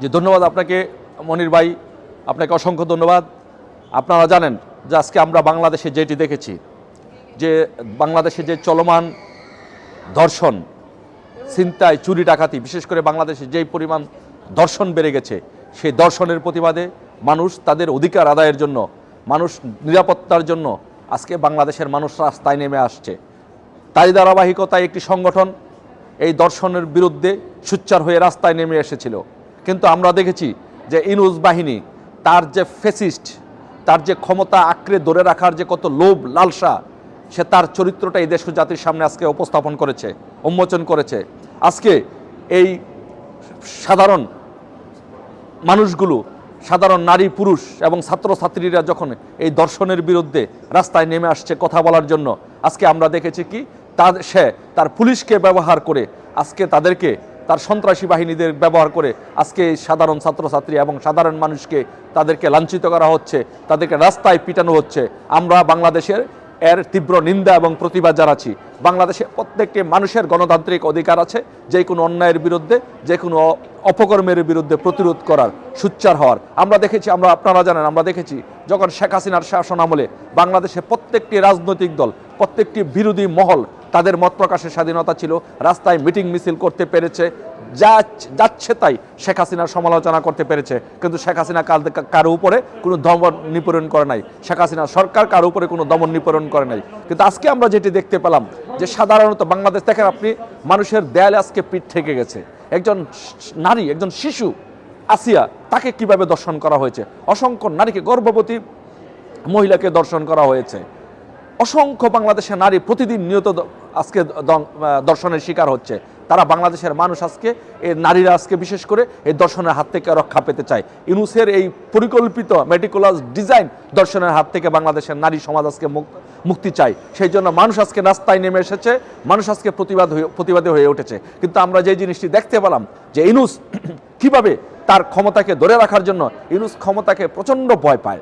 যে ধন্যবাদ আপনাকে, মনির ভাই, আপনাকে অসংখ্য ধন্যবাদ। আপনারা জানেন যে আজকে আমরা বাংলাদেশে যেটি দেখেছি, যে বাংলাদেশে যে চলমান ধর্ষণ, ছিনতাই, চুরি, ডাকাতি, বিশেষ করে বাংলাদেশে যেই পরিমাণ ধর্ষণ বেড়ে গেছে, সেই দর্শনের প্রতিবাদে মানুষ তাদের অধিকার আদায়ের জন্য, মানুষ নিরাপত্তার জন্য আজকে বাংলাদেশের মানুষ রাস্তায় নেমে আসছে। তাই ধারাবাহিকতায় একটি সংগঠন এই দর্শনের বিরুদ্ধে সুচ্চার হয়ে রাস্তায় নেমে এসেছিল। কিন্তু আমরা দেখেছি যে ইনুজ বাহিনী, তার যে ফেসিস্ট, তার যে ক্ষমতা আঁকড়ে ধরে রাখার যে কত লোভ, লালসা, সে তার চরিত্রটা এই দেশ জাতির সামনে আজকে উপস্থাপন করেছে, উন্মোচন করেছে। আজকে এই সাধারণ মানুষগুলো, সাধারণ নারী, পুরুষ এবং ছাত্রছাত্রীরা যখন এই দর্শনের বিরুদ্ধে রাস্তায় নেমে আসছে কথা বলার জন্য, আজকে আমরা দেখেছি কি, তার সে, তার পুলিশকে ব্যবহার করে আজকে তাদেরকে তার সন্ত্রাসী বাহিনীদের ব্যবহার করে আজকে সাধারণ ছাত্রছাত্রী এবং সাধারণ মানুষকে তাদেরকে লাঞ্ছিত করা হচ্ছে, তাদেরকে রাস্তায় পিটানো হচ্ছে। আমরা বাংলাদেশের এর তীব্র নিন্দা এবং প্রতিবাদ জানাচ্ছি। বাংলাদেশে প্রত্যেকটি মানুষের গণতান্ত্রিক অধিকার আছে। যে কোনো অন্যায়ের বিরুদ্ধে, যে কোনো অপকর্মের বিরুদ্ধে প্রতিরোধ করার সুচ্চার হওয়ার। আমরা দেখেছি, আমরা, আপনারা জানেন, আমরা দেখেছি, যখন শেখ হাসিনার শাসন আমলে বাংলাদেশে প্রত্যেকটি রাজনৈতিক দল, প্রত্যেকটি বিরোধী মহল তাদের মত প্রকাশের স্বাধীনতা ছিল। রাস্তায় মিটিং মিছিল করতে পেরেছে। যা যাচ্ছে তাই শেখ হাসিনার সমালোচনা করতে পেরেছে। কিন্তু শেখ হাসিনা কাল কারও উপরে কোনো দমন নিপীড়ন করে নাই। শেখ হাসিনা সরকার কারও উপরে কোনো দমন নিপীড়ন করে নাই। কিন্তু আজকে আমরা যেটি দেখতে পেলাম যে সাধারণত বাংলাদেশ, দেখেন আপনি, মানুষের দেয়ালে আজকে পিঠ থেকে গেছে। একজন নারী, একজন শিশু, আসিয়া তাকে কীভাবে দর্শন করা হয়েছে? অসংখ্য নারীকে, গর্ভবতী মহিলাকে দর্শন করা হয়েছে। অসংখ্য বাংলাদেশের নারী প্রতিদিন নিয়ত আজকে দর্শনের শিকার হচ্ছে। তারা বাংলাদেশের মানুষ আজকে এই নারীরা আজকে বিশেষ করে এই দর্শনের হাত থেকে রক্ষা পেতে চায়। ইউনুসের এই পরিকল্পিত মেডিকুলাস ডিজাইন দর্শনের হাত থেকে বাংলাদেশের নারী সমাজ আজকে মুক- মুক্তি চায়। সেই জন্য মানুষ আজকে রাস্তায় নেমে এসেছে, মানুষ আজকে প্রতিবাদ প্রতিবাদী হয়ে উঠেছে। কিন্তু আমরা যে জিনিসটি দেখতে পেলাম যে ইনুস কীভাবে তার ক্ষমতাকে ধরে রাখার জন্য ইনুস ক্ষমতাকে প্রচণ্ড ভয় পায়।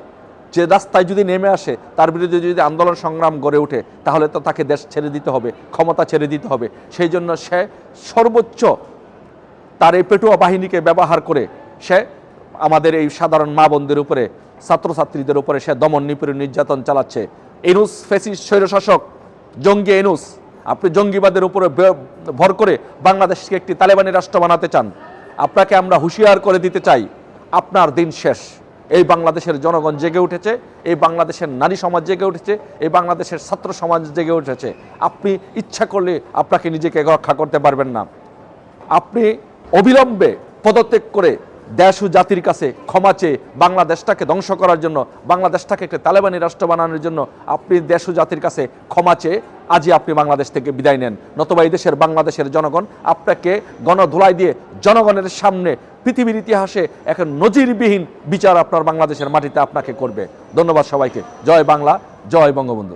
যে রাস্তায় যদি নেমে আসে, তার বিরুদ্ধে যদি আন্দোলন সংগ্রাম গড়ে ওঠে, তাহলে তো তাকে দেশ ছেড়ে দিতে হবে, ক্ষমতা ছেড়ে দিতে হবে। সেই জন্য সে সর্বোচ্চ তার এই পেটুয়া বাহিনীকে ব্যবহার করে সে আমাদের এই সাধারণ মা বোনদের উপরে, ছাত্রছাত্রীদের উপরে সে দমন নিপীড়ন নির্যাতন চালাচ্ছে। এনুস ফেসিস, স্বৈরশাসক, জঙ্গি এনুস আপনি জঙ্গিবাদের উপরে ভর করে বাংলাদেশকে একটি তালেবানি রাষ্ট্র বানাতে চান, আপনাকে আমরা হুঁশিয়ার করে দিতে চাই, আপনার দিন শেষ। এই বাংলাদেশের জনগণ জেগে উঠেছে, এই বাংলাদেশের নারী সমাজ জেগে উঠেছে, এই বাংলাদেশের ছাত্র সমাজ জেগে উঠেছে। আপনি ইচ্ছা করলে আপনাকে নিজেকে রক্ষা করতে পারবেন না। আপনি অবিলম্বে পদত্যাগ করে দেশ ও জাতির কাছে ক্ষমা চেয়ে বাংলাদেশটাকে ধ্বংস করার জন্য, বাংলাদেশটাকে একটি তালেবানি রাষ্ট্র বানানোর জন্য আপনি দেশ ও জাতির কাছে ক্ষমা চেয়ে আজই আপনি বাংলাদেশ থেকে বিদায় নেন। নতুবা এই দেশের বাংলাদেশের জনগণ আপনাকে গণধুলাই দিয়ে জনগণের সামনে পৃথিবীর ইতিহাসে এখন নজিরবিহীন বিচার আপনার বাংলাদেশের মাটিতে আপনাকে করবে। ধন্যবাদ সবাইকে। জয় বাংলা, জয় বঙ্গবন্ধু।